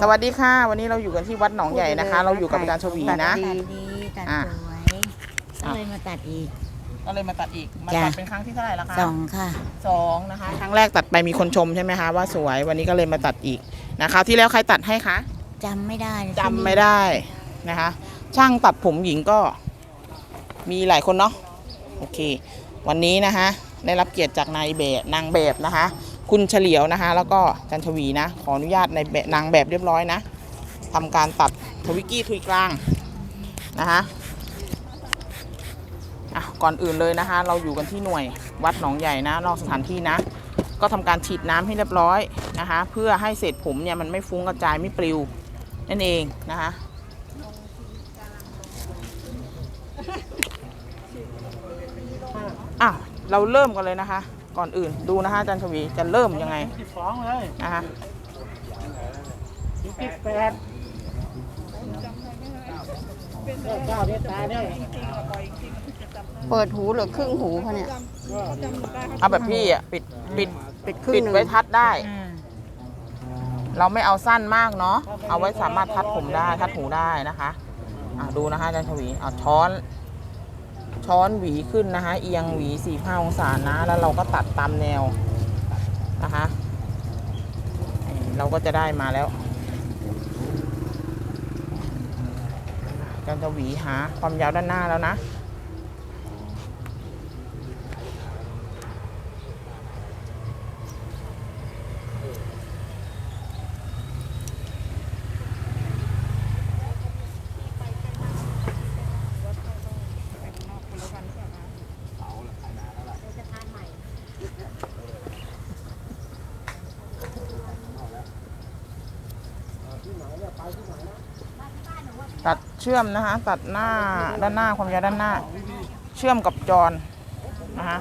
สวัสดีค่ะ วันนี้เราอยู่กันที่วัดหนองใหญ่นะคะ เราอยู่กับอาจารย์ชวีนะ ตัดดีตัดอะ สวยก็เลยมาตัดอีก ก็เลยมาตัดอีก มาจ้ะตัดเป็นครั้งที่เท่าไหร่แล้วคะสองค่ะ สองนะคะ ครั้งแรกตัดไปมีคนชมใช่ไหมคะว่าสวย วันนี้ก็เลยมาตัดอีกนะคะ ที่แล้วใครตัดให้คะจำไม่ได้จำไม่ได้นะคะ ช่างตัดผมหญิงก็มีหลายคนเนาะ โอเค วันนี้นะคะได้รับเกียรติจากนายแบบนางแบบนะคะ คุณเฉลียวนะคะ แล้วก็จันทวีนะ ขออนุญาตในแบนางแบบเรียบร้อยนะทำการตัดทวิกี้ทุยกลางนะคะอะก่อนอื่นเลยนะคะ เราอยู่กันที่หน่วยวัดหนองใหญ่นะ นอกสถานที่นะ ก็ทำการฉีดน้ำให้เรียบร้อยนะคะ เพื่อให้เศษผมเนี่ยมันไม่ฟุ้งกระจายไม่ปลิวนั่นเองนะคะอะเราเริ่มกันเลยนะคะ ก่อนอื่นดูนะคะอาจารย์ชวีจะเริ่มยังไงสิบสองเลยนะคะสิบแปดเก้าเดือนตายเนี่ยเปิดหูหรือครึ่งหูเขาเนี่ย เอาแบบพี่อะปิดปิดปิดครึ่งปิดหนึ่งไว้ทัดได้อ่าเราไม่เอาสั้นมากเนาะเอาไว้สามารถทัดผมได้ทัดหูได้นะคะ อะดูนะคะอาจารย์ชวีเอาช้อน ช้อนหวีขึ้นนะคะ เอียงหวีสี่ห้าองศานะ แล้วเราก็ตัดตามแนวนะคะเราก็จะได้มาแล้วการจะหวีหาความยาวด้านหน้าแล้วนะ ตัด เชื่อมนะคะตัดหน้าด้านหน้าความยาวด้านหน้า เชื่อมกับจรนะคะ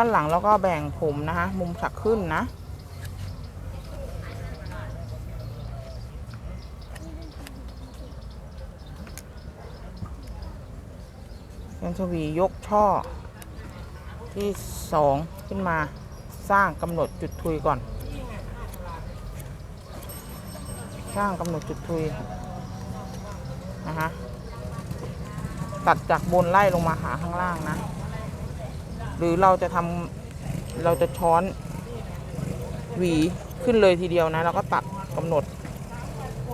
ด้านหลังแล้วก็แบ่งผมนะคะ มุมฉักขึ้นนะยังชวียกช่อ ที่สองขึ้นมาสร้างกำหนดจุดทุยก่อน สร้างกำหนดจุดทุยนะคะตัดจากบนไล่ลงมาหาข้างล่างนะ หรือเราจะทำเราจะช้อนหวีขึ้นเลยทีเดียวนะแล้วก็ตัดกำหนด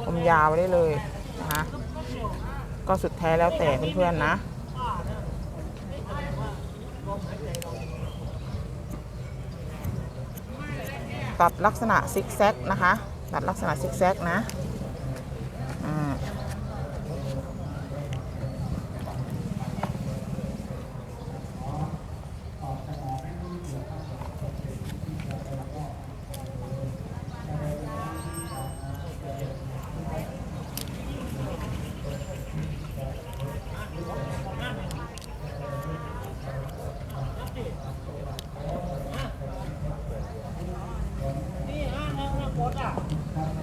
ความยาวไว้ได้เลยนะคะก็สุดแท้แล้วแต่เพื่อนๆนะตัดลักษณะซิกแซกนะคะ ตัดลักษณะซิกแซกนะอ่า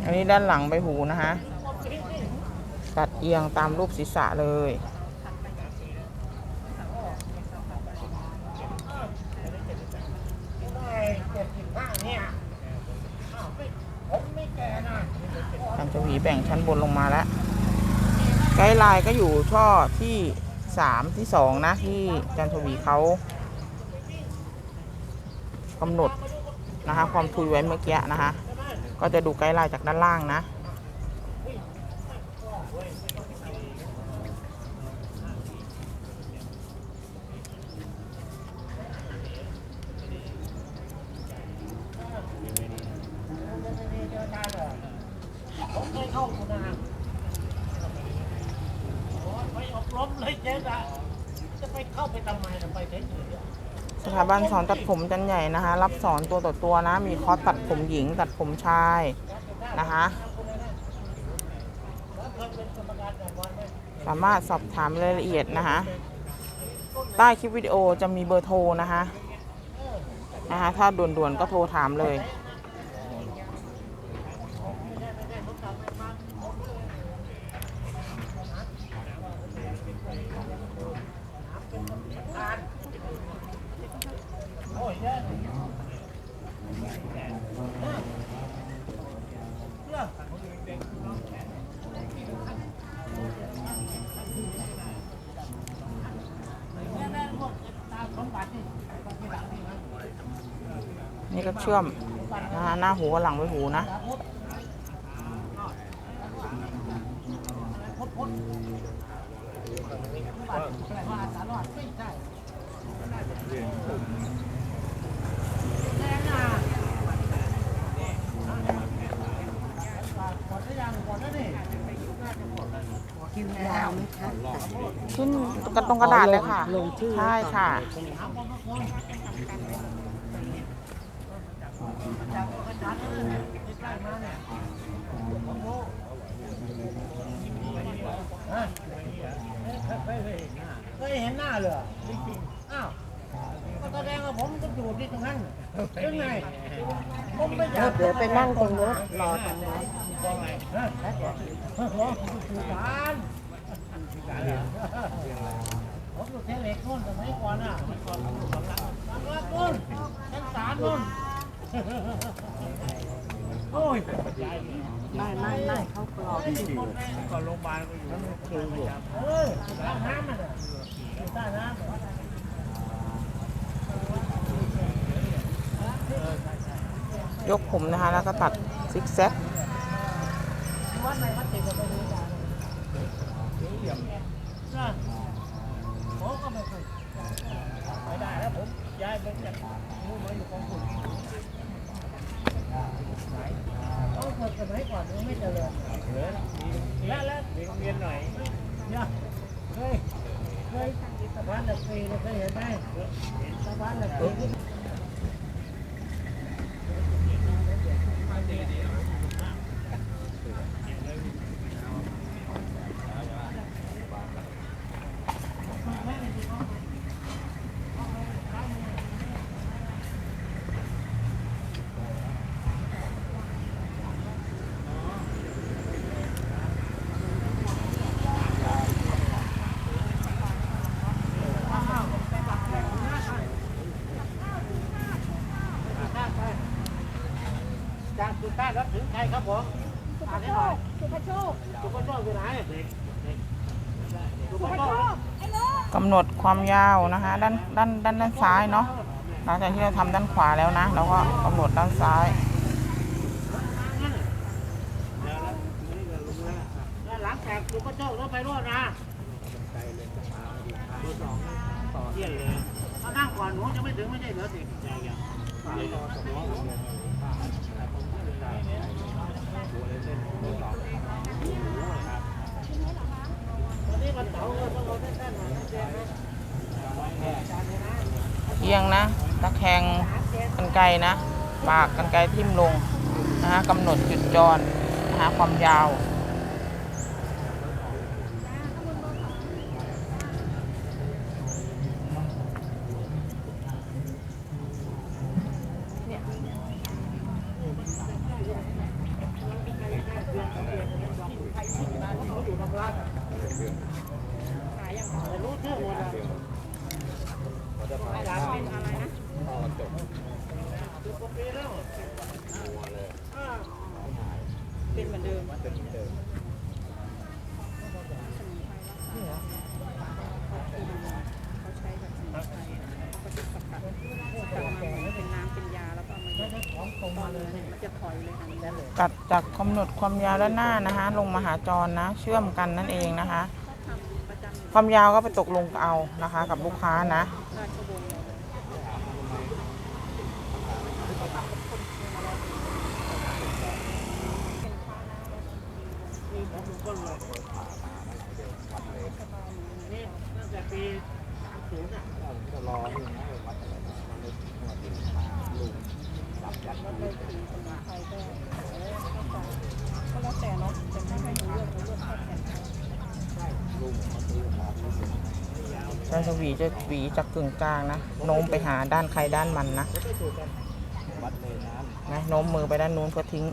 อั นี้ด้านหลังใบหูนะคะตัดเอียงตามรูปศีรษะเลยจ็ดสิบห้าเนี่ยอ้าวไม่ผมไม่แก่นะทำจะหวีแบ่งชั้นบนลงมาแล้ว ไกด์ไลน์ก็อยู่ช่อที่สามที่สองนะที่จันทวีเขากำหนดนะคะความทุยไว้เมื่อกี้นะคะ ก็จะดูไกด์ไลน์จากด้านล่างนะ ผมเคยเข้าคุณนาโอ้ยไปอบรมเลยเจ๊อะจะไปเข้าไปทำไมนะไปเฉยๆ สถา บันสอนตัดผมจันใหญ่นะคะ รับสอนตัวต่อตัวนะ มีคอร์สตัดผมหญิง ตัดผมชายนะคะสามารถสอบถามรายละเอียดนะคะ ใต้คลิปวิดีโอจะมีเบอร์โทรนะคะนะคะ ถ้าด่วนๆก็โทรถามเลย โอ้ยเยอะเรื่องแม่ๆพวกตามสมบัตินี่บางทีหลังนี่นะ นี่ก็เชื่อมนะคะหน้าหูกับหลังไว้หูนะพุทธพุทธสมบัติอะไรว่าสารอดไม่ใช่แน่น่ะหมดหรือยังหมดแล้วนี่กินแล้วขึ้นกระตรงกระดาษเลยค่ะ ลงชื่อ ใช่ค่ะ เลยใกล้ๆมาเนี่ยผมรู้ฮะเคยเห็นหน้าเลยอ้าวก็แสดงว่าผมก็อยู่ที่ตรงนั้นยังไงผมไม่อยากเดี๋ยวไปนั่งตรงนู้นรอตรงนู้นฮะร้องอยู่การผมอยู่เทเล็กนู่นสมัยก่อนอะบางรักนู่นชั้นสามนู่น โอ้ยไม่ไม่ไม่เขากรอกที่อยู่ก่อนโรงพยาบาลก็อยู่นั่นคืออยู่เออใต้น้ำมันอะอยู่ใต้น้ำยกผมนะคะ แล้วก็ตัดซิกแซกวัดไหนวัดติดกับไปดูกันนะผมก็ไม่เคยไม่ได้แล้วผมย้ายไปจากนู่นมาอยู่กองทุนเขาเกิดสมัยก่อนยังไม่เจริญและและมีโรงเรียนหน่อยเนี่ยเคยเคยสะพานเหล็กฟรีเนี่ยเคยเห็นไหมสะพานเหล็กฟรี จากสุดใต้แล้วถึงใครครับผมอ่านให้หน่อยสุภโชคสุภโชคอยู่ไหนสุภโชคกำหนดความยาวนะคะด้านด้านด้านด้านซ้ายเนาะหลังจากที่เราทำด้านขวาแล้วนะเราก็กำหนดด้านซ้ายแล้วหลังจากสุภโชคแล้วไปรอดนะเยี่ยนเลยถ้านั่งก่อนหนูจะไม่ถึงไม่ใช่เหรอสิ ตอนนี้มันเสาร์ต้องเอาแน่นๆหน่อยนะเจ๊นะเอียงนะตะแคงกันไกลนะ ปากกันไกลทิ่มลงนะฮะกำหนดจุดจรนะฮะความยาว แต่รู้ชื่อหมดอะหลานเป็นอะไรนะสิบกว่าปีแล้วอ่า เป็นเห มือนเดิมเป็นน้ำเป็นยาแล้วก็มันไม่ได้ของตรงมาเลยนี่มันจะถอยเลยค่ะนั่นเลยตัดจากกำหนดความยาวด้านหน้านะคะ ลงมาหาจรนะ เชื่อมกันนั่นเองนะคะ ความยาวก็ไปตกลงเอานะคะ กับลูกค้านะ นี่ตั้งแต่ปีศูนย์อะจะรอที่นะวัดอะไรนะวัดลุงจับจัดวัดเลยปีสมัยใครก็ก็แล้วแต่นาะจะไม่ให้รื่รื่แค่แผ่นใช่ลุงเวีจะสวีจากกึ่งกลางนะโน้มไปหาด้านใครด้านมันนะวัดนะโน้มมือไปด้านนู้นเพื่อทิ้ง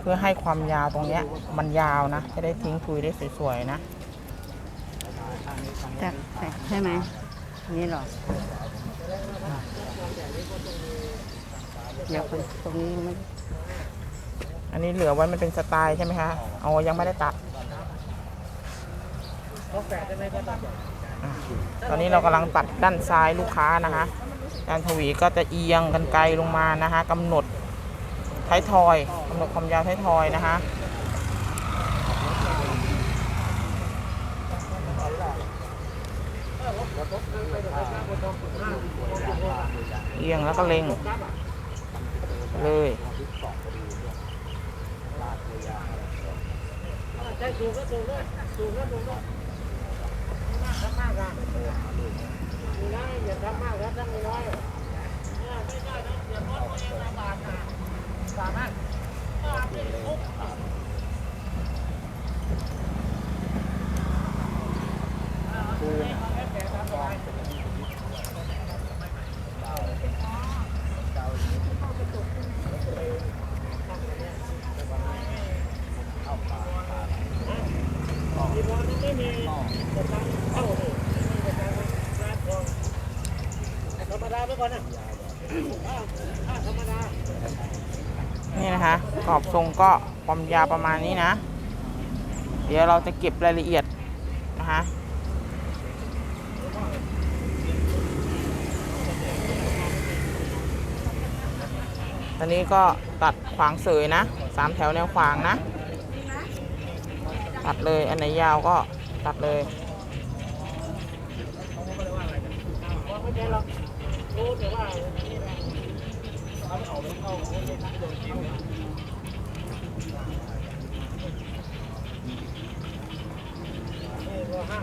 เพื่อให้ความยาวตรงเนี้ยมันยาวนะ จะได้ทิ้งทุยได้สวยๆนะแต่แต่ใช่ไหมนี่เหรอเดี๋ยวคนตรงนี้มันอันนี้เหลือไว้มันเป็นสไตล์ใช่ไหมคะอ๋อยังไม่ได้ตัดอะตอนนี้เรากำลังตัดด้านซ้ายลูกค้านะคะด้านทวีก็จะเอียงกันไกลลงมานะคะกำหนด ท้ายทอยกำหนดความยาวท้ายทอยนะคะเอียงแล้วก็เล็งเลยใช่สูงก็สูงด้วยสูงก็สูงด้วยมากมากอะมีน้อย่าทำมากครับทำน้อยเนี่ยไม่ได้นะเดี๋ยวรถตัวเองลำบากนะ สามารถก็เอาไปทุบ ธรรมดาไปก่อนนะถ้าธรรมดา นี่นะคะก รอบทรงก็ความยาวประมาณนี้นะ เดี๋ยวเราจะเก็บรายละเอียดนะคะตอนนี้ก็ตัดขวางเสยนะสามแถวแนวขวางนะ ตัดเลยอันไหนยาวก็ตัดเลยไม่ใช่หรอกรู้แต่ว่านี่แหละเอาเอาไปเข้าโดนจิ้มนี่ก็ห้างอยู่นี่ รู้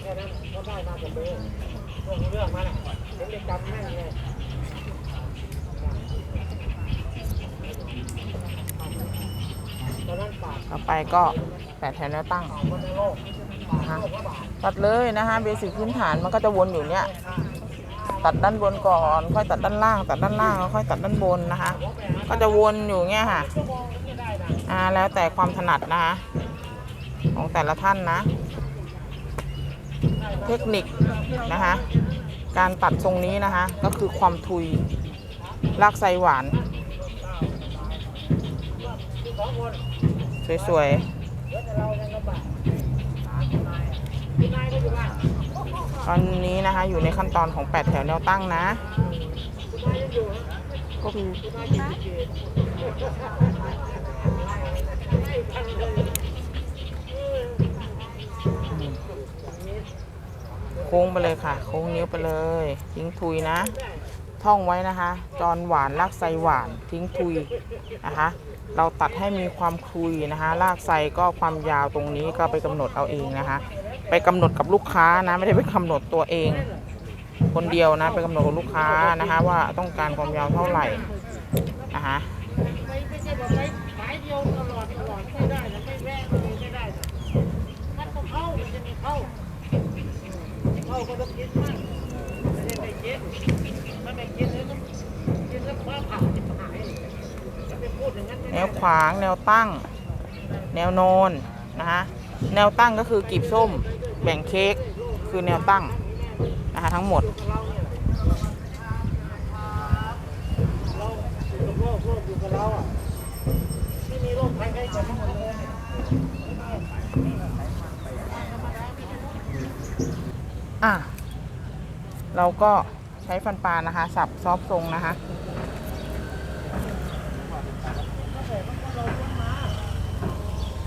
แค่นั้นเขาได้มาจากเบอร์พวกเรื่องมาน่ะผมได้จำแม่นไงตอนนั้นปากต่อไปก็แปดแถวแนวตั้งนะคะตัดเลยนะคะเบสิกพื้นฐานมันก็จะวนอยู่เนี้ย ตัดด้านบนก่อน ค่อยตัดด้านล่าง ตัดด้านล่างแล้วค่อยตัดด้านบนนะคะ ก็จะวนอยู่เงี้ยค่ะ อ่า แล้วแต่ความถนัดนะคะ ของแต่ละท่านนะ เทคนิคนะคะ การตัดทรงนี้นะคะ ก็คือความทุยลากไซหวาน สวยๆ ตอนนี้นะคะอยู่ในขั้นตอนของ 8 แถวแนวตั้งนะก็มีโค้งไปเลยค่ะ โค้งนิ้วไปเลย ทิ้งทุยนะ ท่องไว้นะคะ จอนหวานลากไซหวานทิ้งทุยนะคะ เราตัดให้มีความคุยนะคะลากไซก็ความยาวตรงนี้ก็ไปกำหนดเอาเองนะคะ ไปกำหนดกับลูกค้านะไม่ได้ไปกำหนดตัวเอง คนเดียวนะไปกำหนดกับลูกค้านะคะว่าต้องการความยาวเท่าไหร่นะคะเข้าก็ต้องกินมากไม่ได้ไม่กิน แนวขวางแนวตั้ง แนวโนนนะคะแนวตั้งก็คือกีบส้ม แบ่งเค้กคือแนวตั้งนะคะทั้งหมด อะ เราก็ใช้ฟันปลานะคะ สับซอฟทรงนะคะ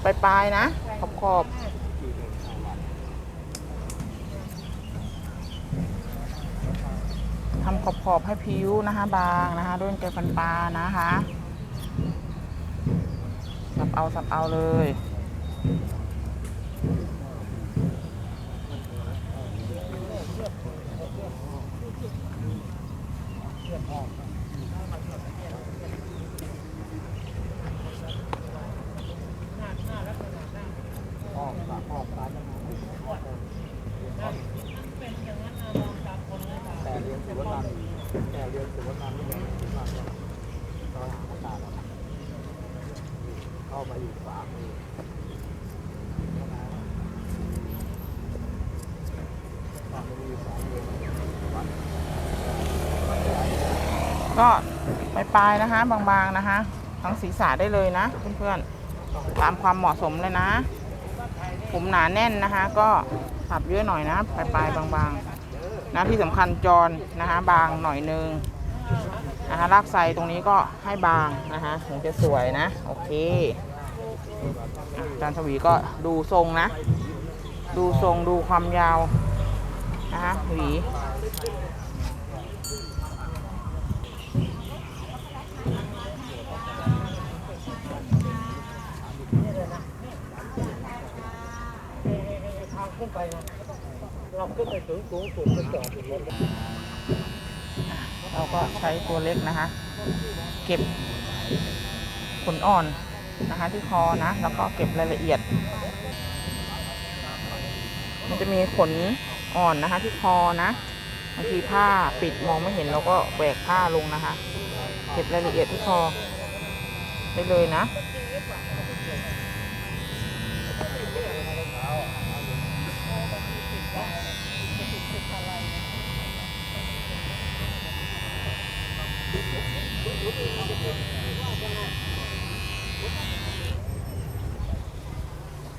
ปลายปลายๆนะ ขอบขอบทำขอบขอบให้ผิวนะคะบางนะคะด้วยแกฟันปลานะคะ สับเอาสับเอาเลย แต่เรียนสุวรรณแต่เรียนสุวรรณนี่เป็นสุวรรณตอนหาตาเข้ามาอยู่ฝา ก็ไปปลายนะคะ บางๆนะคะ ทั้งศีรษะได้เลยนะเพื่อนๆตามความเหมาะสมเลยนะ ผมหนาแน่นนะคะ ก็ปรับเยอะหน่อยนะปลายๆบางๆนะที่สำคัญจรนะคะบางหน่อยนึงนะคะลากไซตรงนี้ก็ให้บางนะคะถึงจะสวยนะ โอเคอะอาจารย์ชวีก็ดูทรงนะ ดูทรงดูความยาวนะคะหวี ขึ้นไปนะเราขึ้นไปถึงสูงสุดก็จอดอยู่บนเราก็ใช้ตัวเล็กนะคะ เก็บขนอ่อนนะคะที่คอนะ แล้วก็เก็บรายละเอียด มันจะมีขนอ่อนนะคะ ที่คอนะบางทีผ้าปิดมองไม่เห็นเราก็แหวกผ้าลงนะคะ เก็บรายละเอียดที่คอได้เลยนะ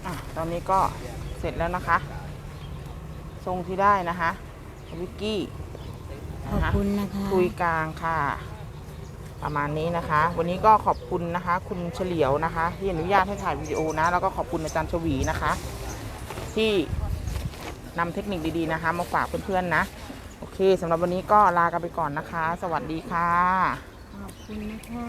อะตอนนี้ก็เสร็จแล้วนะคะ ทรงที่ได้นะคะวิกกี้ขอบนะคะคุณนะคะคุยกลางค่ะ ประมาณนี้นะคะ วันนี้ก็ขอบคุณนะคะ คุณเฉลียวนะคะ ที่อนุญาตให้ถ่ายวิดีโอนะ แล้วก็ขอบคุณอาจารย์ชวีนะคะ ที่นำเทคนิคดีๆนะคะ มาฝากเพื่อนๆนะ โอเคสำหรับวันนี้ก็ลากันไปก่อนนะคะ สวัสดีค่ะขอบ คุณนะคะ